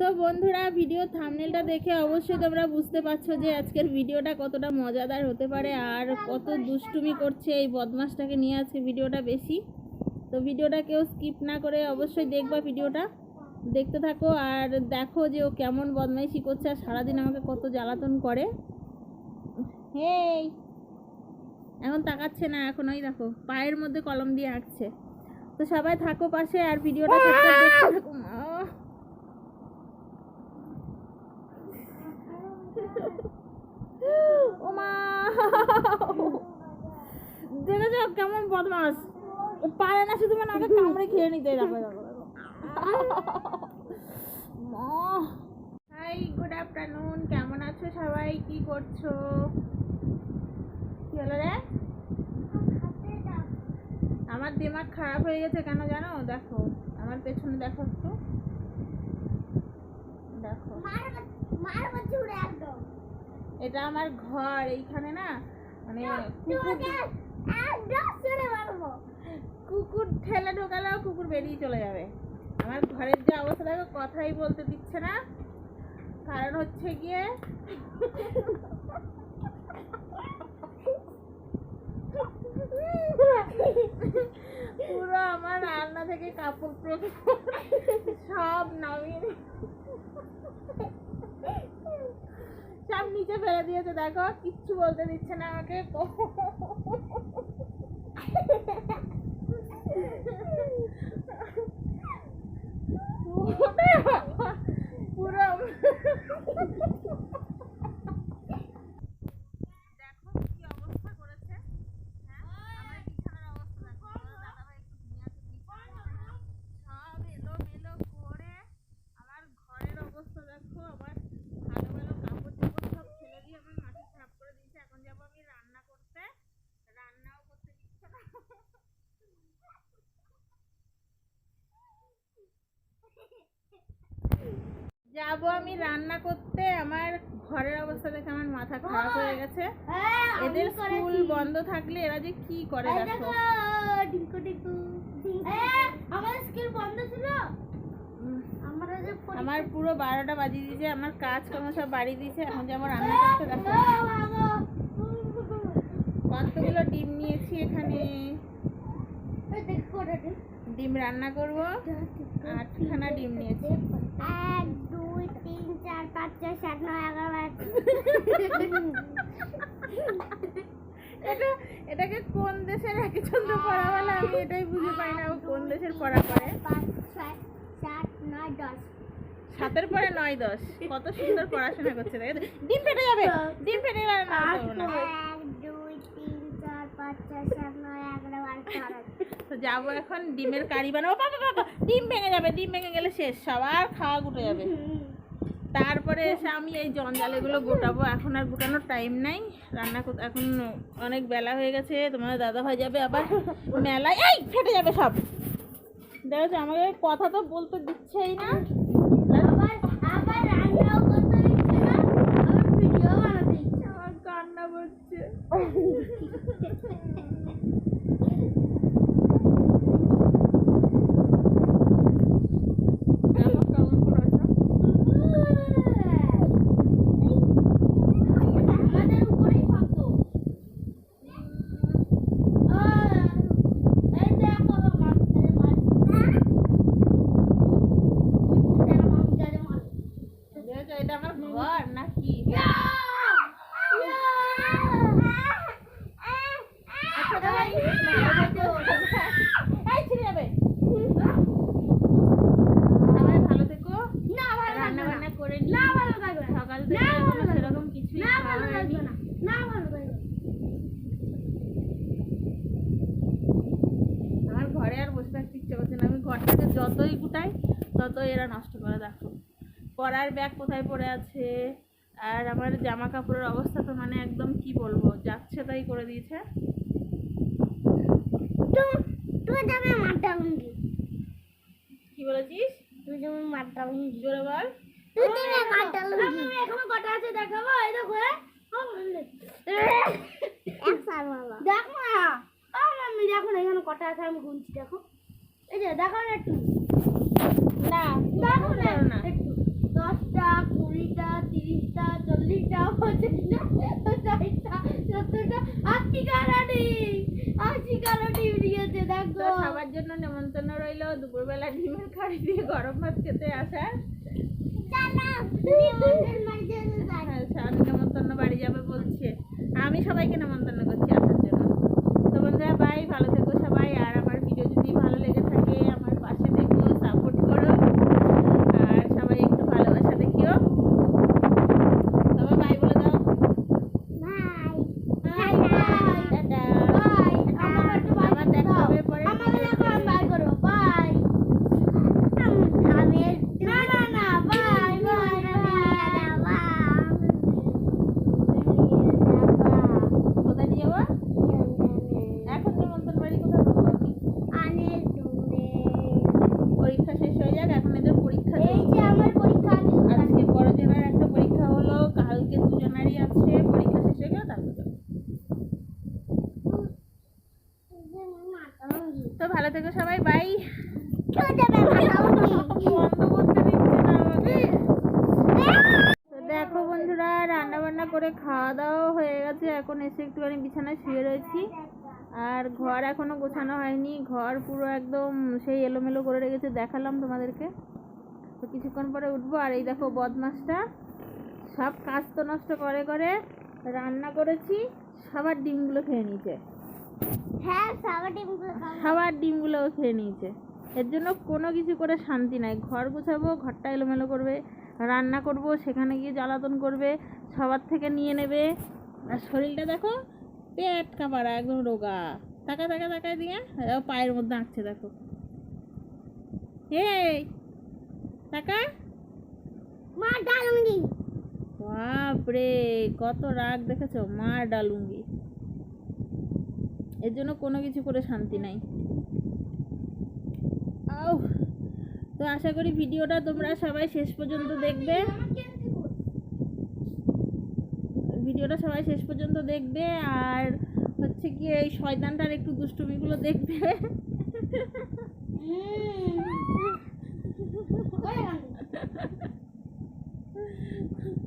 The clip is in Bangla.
তো বন্ধুরা ভিডিও থামনেলটা দেখে অবশ্যই তোমরা বুঝতে পারছ যে আজকের ভিডিওটা কতটা মজাদার হতে পারে আর কত দুষ্টুমি করছে এই বদমাসটাকে নিয়ে আজকে ভিডিওটা বেশি। তো ভিডিওটা কেউ স্কিপ না করে অবশ্যই দেখবা ভিডিওটা দেখতে থাকো আর দেখো যে ও কেমন বদমাইশি করছে আর সারাদিন আমাকে কত জ্বালাতন করে। হেই! এখন তাকাচ্ছে না, এখন ওই দেখো, পায়ের মধ্যে কলম দিয়ে আঁকছে তো সবাই থাকো পাশে আর ভিডিওটা দেখতে থাকো মা। ও মা কেমন বদমাস? পারে না, শুধু মানে কামড়ে খেয়ে নিতে দেখো হাই গুড আফটারনুন কেমন আছো সবাই? কি করছ? কি হলো রে? আমার দিমাগ খারাপ হয়ে গেছে কেন জানো? দেখো, আমার পেছনে দেখো একটু দেখো এটা আমার ঘর এইখানে না মানে কুকুর ঠেলে ঢোকালেও কুকুর বেরিয়ে চলে যাবে। আমার ঘরের যে অবস্থা দেখো কথাই বলতে দিচ্ছে না। কারণ হচ্ছে গিয়ে পুরো আমার রান্না থেকে কাপড় সব নামিয়ে সব নিচে ফেলে দিয়েছে দেখো কিচ্ছু বলতে দিচ্ছে না আমাকে পুরো দেখো কি অবস্থা করেছে হ্যাঁ আমার বিছানার অবস্থা দেখো আমার দাদাভাই একটু ঘুমিয়ে আছে বিছানায়। সব এলোমেলো করে আমার ঘরের অবস্থা দেখো আমার ভালো ভালো কাপড় চোপড় সব ফেলে দিয়ে আমার মাটি সাফ করে দিয়েছে এখন যাব আমি রান্না করতে রান্নাও করতে দিচ্ছে না যাব আমি রান্না করতে। আমার ঘরের অবস্থা দেখে আমার মাথা খারাপ হয়ে গেছে। এদের স্কুল বন্ধ থাকলে এরা যে কি করে দেখো। আমাদের স্কুল বন্ধ ছিল। আমরা আমার পুরো বারোটা বাজিয়ে দিয়েছে আমার কাজ কর্ম সব বাড়ি দিয়েছে। এখন যাব রান্না করতে দেখো। কতগুলো ডিম নিয়েছি এখানে। ডিম। রান্না করব। আটখানা ডিম নিয়েছি। এক দুই তিন চার পাঁচ ছয় সাত নয় এগারো এটা এটাকে কোন দেশের একচন্দ্র পড়া বলে আমি এটাই বুঝে পাই না ও কোন দেশের পড়া করে পাঁচ সাত নয় দশ। সাতের পরে নয় দশ। কত সুন্দর পড়াশোনা করছে দেখো। ডিম ফেটে যাবে। ডিম ফেটে আর না। এক দুই তিন চার পাঁচ ছয় সাত নয় এগারো বারো যাব এখন, ডিমের কারি বানাবো। বাবা ডিম ভেঙে যাবে, ডিম ভেঙে গেলে শেষ, সবার খাওয়া গুটে যাবে। তারপরে এসে আমি এই জঞ্জালেগুলো গোটাবো, এখন আর গোটানোর টাইম নাই। রান্না এখন অনেক বেলা হয়ে গেছে তোমার দাদা ভাই যাবে আবার মেলায়। এই, ফেটে যাবে সব। দেখো আমাকে কথা তো বলতে দিচ্ছেই না আবার আবার রান্নাও করতে ইচ্ছে না আবার ভিডিও বানাতে ইচ্ছে না। আমার কান্না করছে দেখো কেমন করেছে। আমাদের উপরেই কত এই দেখো মাছের মাছ দেখেছ, এটা আমার ঘর নাকি আচ্ছা ভাই এই ছিঁড়ে যাবে সবাই ভালো থেকো রান্না বান্না করে নি! সকাল থেকে। না, ভালো এখনও লাগবে সেরকম কিছুই খাওয়া হয়নি। আমার ঘরে আর বসে থাকতে ইচ্ছে করছে না। আমি ঘরটাকে যতই গুটাই ততই এরা নষ্ট করে দেখো। পরার ব্যাগ কোথায় পড়ে আছে? আর আমার জামা কাপড়ের অবস্থা তো মানে একদম কি বলব যাচ্ছে তাই করে দিয়েছে। কি বলেছিস? জোরে বল। এখনও কটা আছে দেখাবো? এই দেখো? দেখ না এখানে কটা আছে আমি গুনছি দেখো। এই যে দেখো না একটু। না দেখো না দশটা, কুড়িটা, তিরিশটা, চল্লিশটা পঞ্চাশটা ষাটটা সত্তরটা আশি কারণে আশি কারণে উড়িয়েছে দেখো। সবার জন্য নেমন্তন্ন রইল। দুপুরবেলা ডিমের খাড়ি দিয়ে গরম ভাত খেতে আসার হ্যাঁ, নেমন্তন্ন বাড়ি যাবে বলছে। আমি সবাইকে নেমন্তন্ন করছি আপনার জন্য। তো বন্ধুরা ভাই ভালো থেকো সবাই, আর তো ভালো থেকো সবাই বাই দেখো বন্ধুরা রান্না বান্না করে খাওয়া দাওয়া হয়ে গেছে। এখন এসে একটুখানি বিছানায় শুয়ে রয়েছি। আর ঘর এখনও গোছানো হয়নি। ঘর পুরো একদম সেই এলোমেলো করে রেখেছে, দেখালাম তোমাদেরকে। তো কিছুক্ষণ পরে উঠবো। আর এই দেখো বদমাসটা, সব কাজ তো নষ্ট করে করে রান্না করেছি, সবার ডিমগুলো খেয়ে নিয়েছে। হ্যাঁ মুখে সবার ডিমগুলোও খেয়ে নিয়েছে। এর জন্য কোনো কিছু করে শান্তি নাই। ঘর গোছাবো ঘরটা এলোমেলো করবে রান্না করব সেখানে গিয়ে জ্বালাতন করবে সবার থেকে নিয়ে নেবে। আর শরীরটা দেখো পেট কাপাড়া একদম রোগা। তাকা তাকা তাকায় দিয়ে পায়ের মধ্যে আঁকছে দেখো। এই টাকা মা ডালুঙ্গি। বাপরে কত রাগ দেখেছ? মার ডালুঙ্গি। এর জন্য কোনো কিছু করে শান্তি নাই। আও তো আশা করি ভিডিওটা তোমরা সবাই শেষ পর্যন্ত দেখবে। ভিডিওটা সবাই শেষ পর্যন্ত দেখবে আর হচ্ছে কি এই শয়তানটার একটু দুষ্টুমিগুলো দেখবে।